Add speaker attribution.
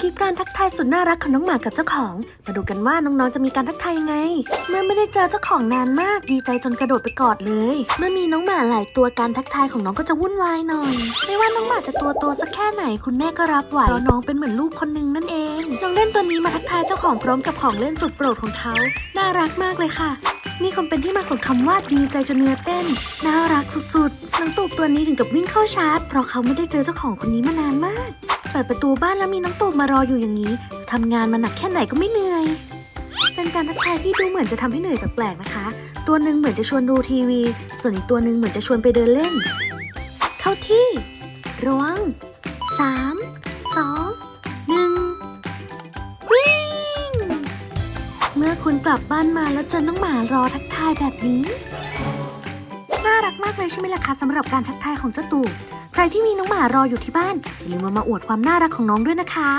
Speaker 1: คลิปการทักทายสุดน่ารักของน้องหมากับเจ้าของ มาดูกันว่าน้องๆจะมีการทักทายยังไง เมื่อไม่ได้เจอเจ้าของนานมากดีใจจนกระโดดไปกอดเลย เมื่อมีน้องหมาหลายตัวการทักทายของน้องก็จะวุ่นวายหน่อย ไม่ว่าน้องหมาจะตัวโตสักแค่ไหนคุณแม่ก็รับไหวเพราะน้องเป็นเหมือนลูกคนนึงนั่นเองน้องเล่นตัวนี้มาทักทายเจ้าของพร้อมกับของเล่นสุดโปรดของเขาน่ารักมากเลยค่ะนี่คงเป็นที่มาของคำว่าดีใจจนเนื้อเต้น น่ารักสุดๆน้องตูบตัวนี้ถึงกับวิ่งเข้าชาร์จ เพราะเขาไม่ได้เจอเจ้าของคนนี้มานานมาก ปิดประตูบ้านแล้วมีน้องตูบมารออยู่อย่างนี้ทำงานมาหนักแค่ไหนก็ไม่เหนื่อย เป็นการทักทายที่ดูเหมือนจะทำให้เหนื่อยแปลกๆนะคะ ตัวหนึ่งเหมือนจะชวนดูทีวี ส่วนอีกตัวหนึ่งเหมือนจะชวนไปเดินเล่น เข้าที่ระวังสามสองหนึ่งวิ่ง เมื่อคุณกลับบ้านมาแล้วเจอน้องหมารอทักทายแบบนี้ น่ารักมากเลยใช่ไหมล่ะคะสำหรับการทักทายของเจ้าตูบ ใครที่มีน้องหมารออยู่ที่บ้านอย่าลืมมามาอวดความน่ารักของน้องด้วยนะคะ